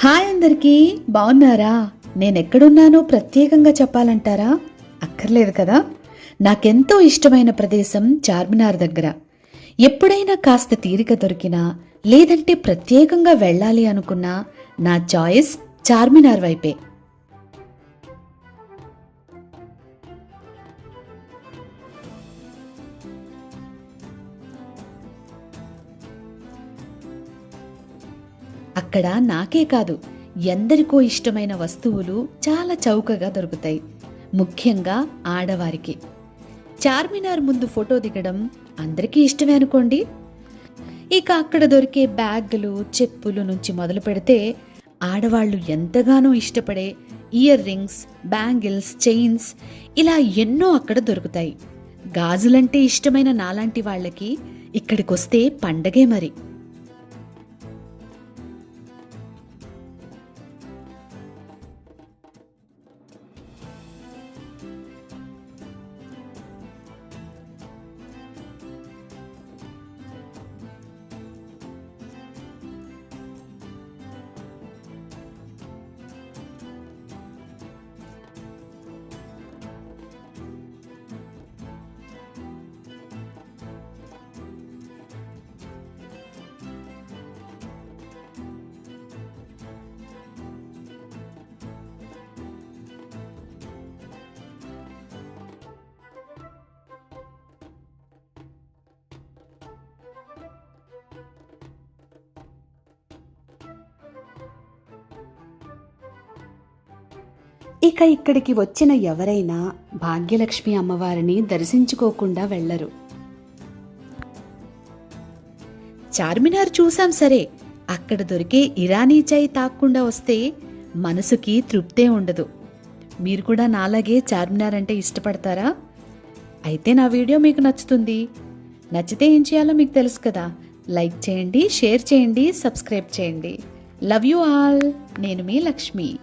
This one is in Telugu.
హాయ్ అందరికీ బాగున్నారా నేను ఎక్కడున్నానో ప్రత్యేకంగా చెప్పాలంటారా? అక్కర్లేదు కదా? నాకెంతో ఇష్టమైన ప్రదేశం చార్మినార్ దగ్గర. ఎప్పుడైనా కాస్త తీరిక దొరికినా లేదంటే ప్రత్యేకంగా వెళ్ళాలి అనుకున్నా నా చాయిస్ చార్మినార్ వైపే. అక్కడ నాకే కాదు ఎందరికో ఇష్టమైన వస్తువులు చాలా చౌకగా దొరుకుతాయి. ముఖ్యంగా ఆడవారికి. చార్మినార్ ముందు ఫోటో దిగడం అందరికీ ఇష్టమే అనుకోండి. ఇక అక్కడ దొరికే బ్యాగులు చెప్పులు నుంచి మొదలు పెడితే ఆడవాళ్ళు ఎంతగానో ఇష్టపడే ఇయర్ రింగ్స్ బ్యాంగిల్స్ చైన్స్ ఇలా ఎన్నో అక్కడ దొరుకుతాయి. గాజులంటే ఇష్టమైన నాలాంటి వాళ్ళకి ఇక్కడికొస్తే పండగే మరి. ఇక ఇక్కడికి వచ్చిన ఎవరైనా భాగ్యలక్ష్మి అమ్మవారిని దర్శించుకోకుండా వెళ్ళరు. చార్మినార్ చూసాం సరే అక్కడ దొరికే ఇరానీ చాయ్ తాక్కుండా వస్తే మనసుకి తృప్తే ఉండదు. మీరు కూడా నాలాగే చార్మినార్ అంటే ఇష్టపడతారా? అయితే నా వీడియో మీకు నచ్చుతుంది. నచ్చితే ఏం చేయాలో మీకు తెలుసు కదా. లైక్ చేయండి షేర్ చేయండి సబ్స్క్రైబ్ చేయండి. Love you all. నేను మీ లక్ష్మి.